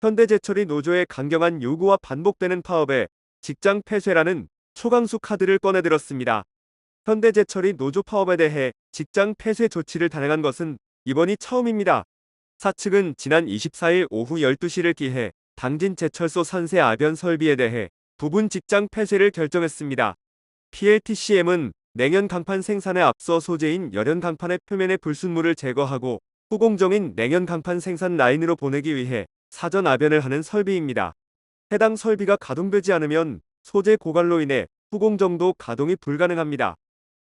현대제철이 노조의 강경한 요구와 반복되는 파업에 직장 폐쇄라는 초강수 카드를 꺼내들었습니다. 현대제철이 노조 파업에 대해 직장 폐쇄 조치를 단행한 것은 이번이 처음입니다. 사측은 지난 24일 오후 12시를 기해 당진 제철소 산세 아변 설비에 대해 부분 직장 폐쇄를 결정했습니다. PLTCM은 냉연 강판 생산에 앞서 소재인 열연 강판의 표면의 불순물을 제거하고 후공정인 냉연 강판 생산 라인으로 보내기 위해 사전 아변을 하는 설비입니다. 해당 설비가 가동되지 않으면 소재 고갈로 인해 후공 정도 가동이 불가능합니다.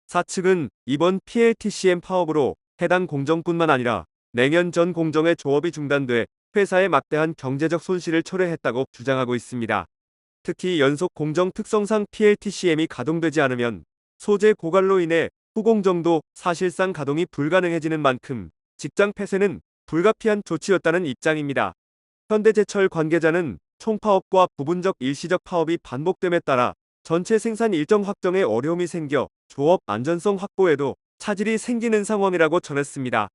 사측은 이번 PLTCM 파업으로 해당 공정뿐만 아니라 냉연 전 공정의 조업이 중단돼 회사의 막대한 경제적 손실을 초래했다고 주장하고 있습니다. 특히 연속 공정 특성상 PLTCM이 가동되지 않으면 소재 고갈로 인해 후공정도 사실상 가동이 불가능해지는 만큼 직장 폐쇄는 불가피한 조치였다는 입장입니다. 현대제철 관계자는 총파업과 부분적 일시적 파업이 반복됨에 따라 전체 생산 일정 확정에 어려움이 생겨 조업 안전성 확보에도 차질이 생기는 상황이라고 전했습니다.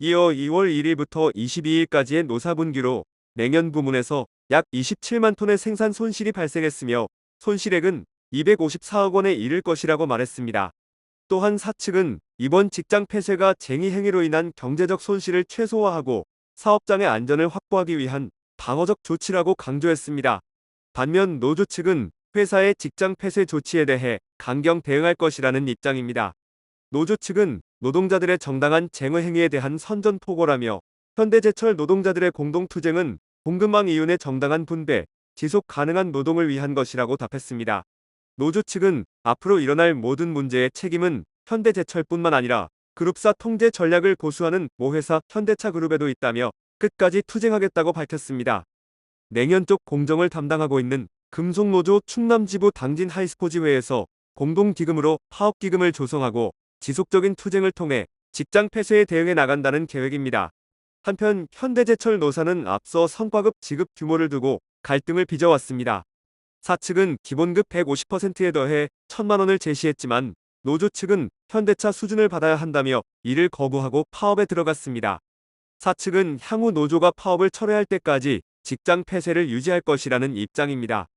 이어 2월 1일부터 22일까지의 노사분기로 냉연 부문에서 약 27만 톤의 생산 손실이 발생했으며 손실액은 254억 원에 이를 것이라고 말했습니다. 또한 사측은 이번 직장 폐쇄가 쟁의 행위로 인한 경제적 손실을 최소화하고 사업장의 안전을 확보하기 위한 방어적 조치라고 강조했습니다. 반면 노조 측은 회사의 직장 폐쇄 조치에 대해 강경 대응할 것이라는 입장입니다. 노조 측은 노동자들의 정당한 쟁의 행위에 대한 선전포고라며 현대제철 노동자들의 공동투쟁은 공급망 이윤의 정당한 분배, 지속 가능한 노동을 위한 것이라고 답했습니다. 노조 측은 앞으로 일어날 모든 문제의 책임은 현대제철뿐만 아니라 그룹사 통제 전략을 고수하는 모회사 현대차그룹에도 있다며 끝까지 투쟁하겠다고 밝혔습니다. 내년 쪽 공정을 담당하고 있는 금속노조 충남지부 당진 하이스포지회에서 공동기금으로 파업기금을 조성하고 지속적인 투쟁을 통해 직장 폐쇄에 대응해 나간다는 계획입니다. 한편 현대제철 노사는 앞서 성과급 지급 규모를 두고 갈등을 빚어왔습니다. 사측은 기본급 150%에 더해 1천만 원을 제시했지만 노조 측은 현대차 수준을 받아야 한다며 이를 거부하고 파업에 들어갔습니다. 사측은 향후 노조가 파업을 철회할 때까지 직장 폐쇄를 유지할 것이라는 입장입니다.